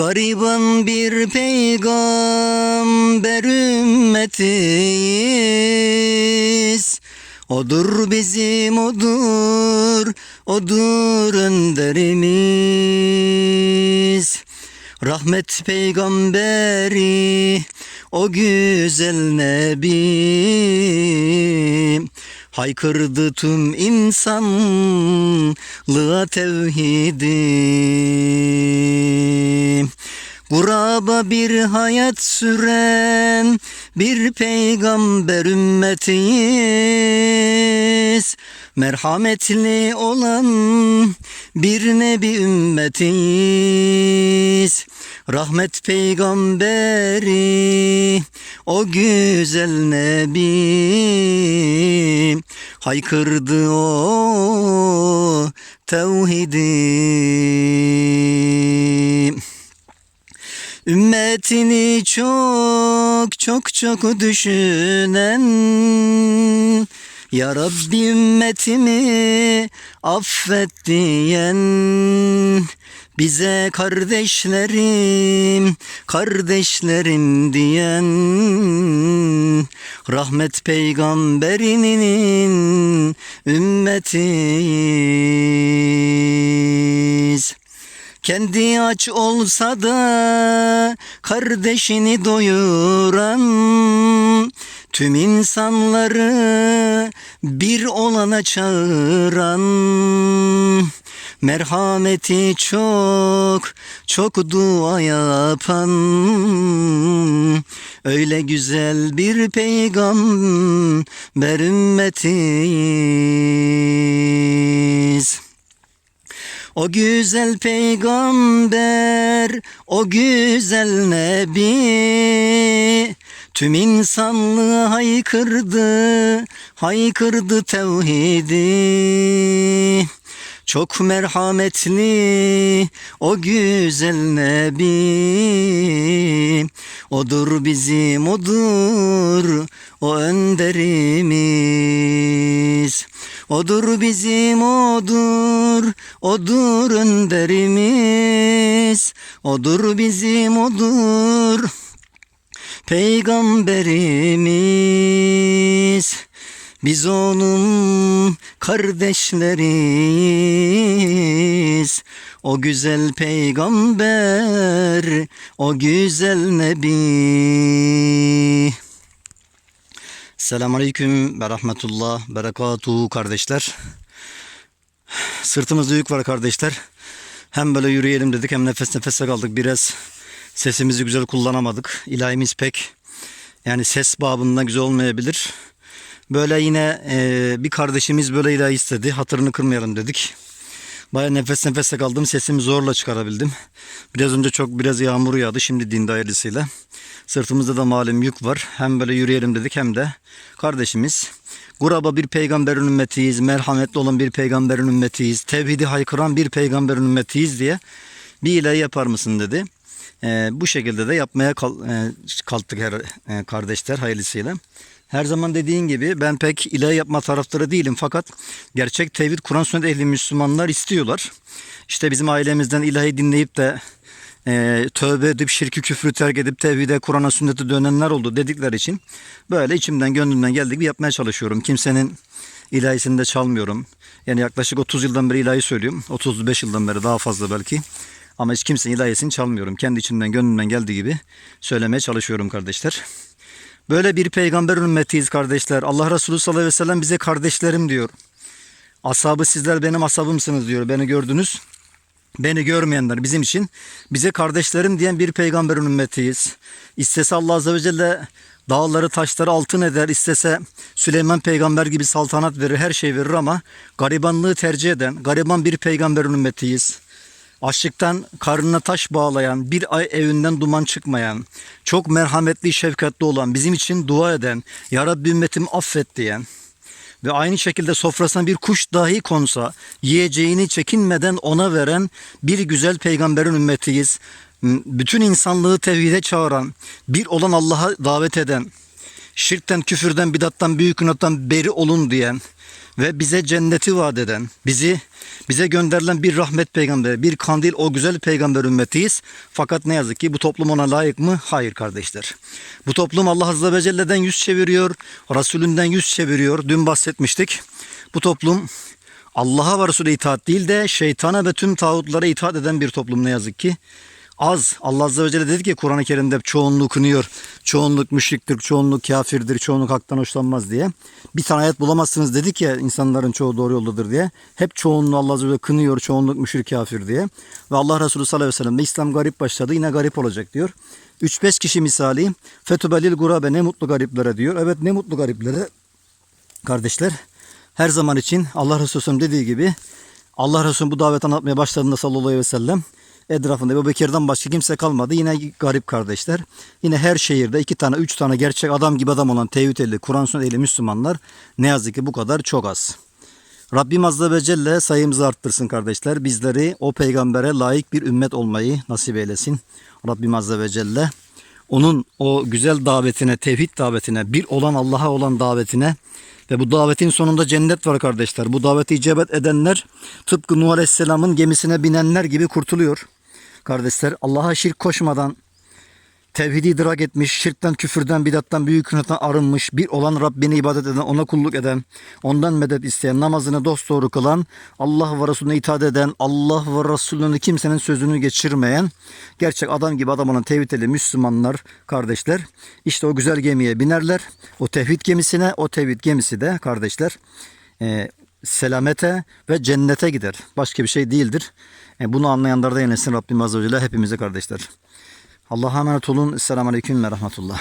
Gariban bir peygamber ümmetiyiz. Odur bizim odur, odur önderimiz. Rahmet peygamberi, o güzel nebi. Haykırdı tüm insanlığa tevhidi. Kuraba bir hayat süren bir peygamber ümmetiyiz. Merhametli olan bir nebi ümmetiyiz. Rahmet peygamberi o güzel nebi haykırdı o tevhidi. Ümmetini çok çok çok düşünen Ya Rabbi ümmetimi affet diyen bize kardeşlerim, kardeşlerim diyen Rahmet peygamberinin ümmetiyiz. Kendi aç olsa da kardeşini doyuran tüm insanları bir olana çağıran merhameti çok çok dua yapan öyle güzel bir peygamber ümmetiyiz. O güzel peygamber, o güzel nebi Tüm insanlığı haykırdı, haykırdı tevhidi. Çok merhametli o güzel nebi. Odur bizim odur o önderimiz? Odur bizim odur, odur önderimiz. Odur bizim odur, peygamberimiz. Biz onun kardeşleriyiz. O güzel peygamber, o güzel nebi. Selamun Aleyküm ve Rahmetullah, Berekatuhu kardeşler. Sırtımızda yük var kardeşler. Hem böyle yürüyelim dedik hem nefes nefese kaldık. Biraz sesimizi güzel kullanamadık. İlahimiz pek yani ses babından güzel olmayabilir. Böyle yine e, bir kardeşimiz böyle ilahi istedi. Hatırını kırmayalım dedik. Baya nefes nefese kaldım. Sesimi zorla çıkarabildim. Biraz önce çok biraz yağmur yağdı. Şimdi din dairesiyle. Sırtımızda da malum yük var. Hem böyle yürüyelim dedik hem de kardeşimiz. Kuraba bir peygamberin ümmetiyiz. Merhametli olan bir peygamberin ümmetiyiz. Tevhidi haykıran bir peygamberin ümmetiyiz diye bir ilahi yapar mısın dedi. Ee, bu şekilde de yapmaya kal, e, kalktık her e, kardeşler hayırlısıyla. Her zaman dediğin gibi ben pek ilahi yapma taraftarı değilim fakat gerçek tevhid Kur'an sünnet ehli Müslümanlar istiyorlar. İşte bizim ailemizden ilahi dinleyip de e, tövbe edip şirki küfrü terk edip tevhide Kur'an'a sünnete dönenler oldu dedikleri için böyle içimden gönlümden geldiği gibi yapmaya çalışıyorum. Kimsenin ilahisini de çalmıyorum. Yani yaklaşık 30 yıldan beri ilahi söylüyorum. 35 yıldan beri daha fazla belki. Ama hiç kimsenin ilahisini çalmıyorum. Kendi içimden gönlümden geldiği gibi söylemeye çalışıyorum kardeşler. Böyle bir peygamber ümmetiyiz kardeşler. Allah Resulü sallallahu aleyhi ve sellem bize kardeşlerim diyor. Ashabı sizler benim ashabımsınız diyor. Beni gördünüz. Beni görmeyenler bizim için bize kardeşlerim diyen bir peygamberin ümmetiyiz. İstese Allah Azze ve Celle dağları taşları altın eder. İstese Süleyman peygamber gibi saltanat verir, her şey verir ama garibanlığı tercih eden, gariban bir peygamberin ümmetiyiz. Açlıktan karnına taş bağlayan, bir ay evinden duman çıkmayan, çok merhametli, şefkatli olan, bizim için dua eden, Ya Rabbi ümmetimi affet diyen ve aynı şekilde sofrasına bir kuş dahi konsa yiyeceğini çekinmeden ona veren bir güzel peygamberin ümmetiyiz. Bütün insanlığı tevhide çağıran, bir olan Allah'a davet eden, şirkten, küfürden, bidattan, büyük günahtan beri olun diyen ve bize cenneti vaat eden, bizi bize gönderilen bir rahmet peygamberi, bir kandil o güzel peygamber ümmetiyiz. Fakat ne yazık ki bu toplum ona layık mı? Hayır kardeşler. Bu toplum Allah Azze ve Celle'den yüz çeviriyor, Resulünden yüz çeviriyor. Dün bahsetmiştik. Bu toplum Allah'a ve Resul'e itaat değil de şeytana ve tüm tağutlara itaat eden bir toplum ne yazık ki. Az. Allah Azze ve Celle dedi ki Kur'an-ı Kerim'de çoğunluk kınıyor. Çoğunluk müşriktir, çoğunluk kafirdir, çoğunluk haktan hoşlanmaz diye. Bir tane ayet bulamazsınız dedik ya insanların çoğu doğru yoldadır diye. Hep çoğunluğu Allah Azze ve Celle kınıyor, çoğunluk müşrik kafir diye. Ve Allah Resulü sallallahu aleyhi ve sellem İslam garip başladı yine garip olacak diyor. 3-5 kişi misali fetubelil gurabe ne mutlu gariplere diyor. Evet ne mutlu gariplere kardeşler her zaman için Allah Resulü'nün dediği gibi Allah Resulü bu daveti anlatmaya başladığında sallallahu aleyhi ve sellem etrafında Ebu Bekir'den başka kimse kalmadı. Yine garip kardeşler. Yine her şehirde iki tane, üç tane gerçek adam gibi adam olan tevhid Kur'an sünnet ehli Müslümanlar ne yazık ki bu kadar çok az. Rabbim Azze ve Celle sayımızı arttırsın kardeşler. Bizleri o peygambere layık bir ümmet olmayı nasip eylesin. Rabbim Azze ve Celle onun o güzel davetine, tevhid davetine, bir olan Allah'a olan davetine ve bu davetin sonunda cennet var kardeşler. Bu daveti icabet edenler tıpkı Nuh Aleyhisselam'ın gemisine binenler gibi kurtuluyor. Kardeşler Allah'a şirk koşmadan tevhidi idrak etmiş, şirkten, küfürden, bidattan, büyük günahtan arınmış, bir olan Rabbine ibadet eden, ona kulluk eden, ondan medet isteyen, namazını dosdoğru kılan, Allah ve Resulüne itaat eden, Allah ve Resulünü kimsenin sözünü geçirmeyen, gerçek adam gibi adam olan tevhid ehli Müslümanlar, kardeşler, işte o güzel gemiye binerler. O tevhid gemisine, o tevhid gemisi de kardeşler, selamete ve cennete gider. Başka bir şey değildir. E, bunu anlayanlar da yönetsin Rabbim Azze ve Celle hepimize kardeşler. Allah'a emanet olun. Esselamu Aleyküm ve Rahmetullah.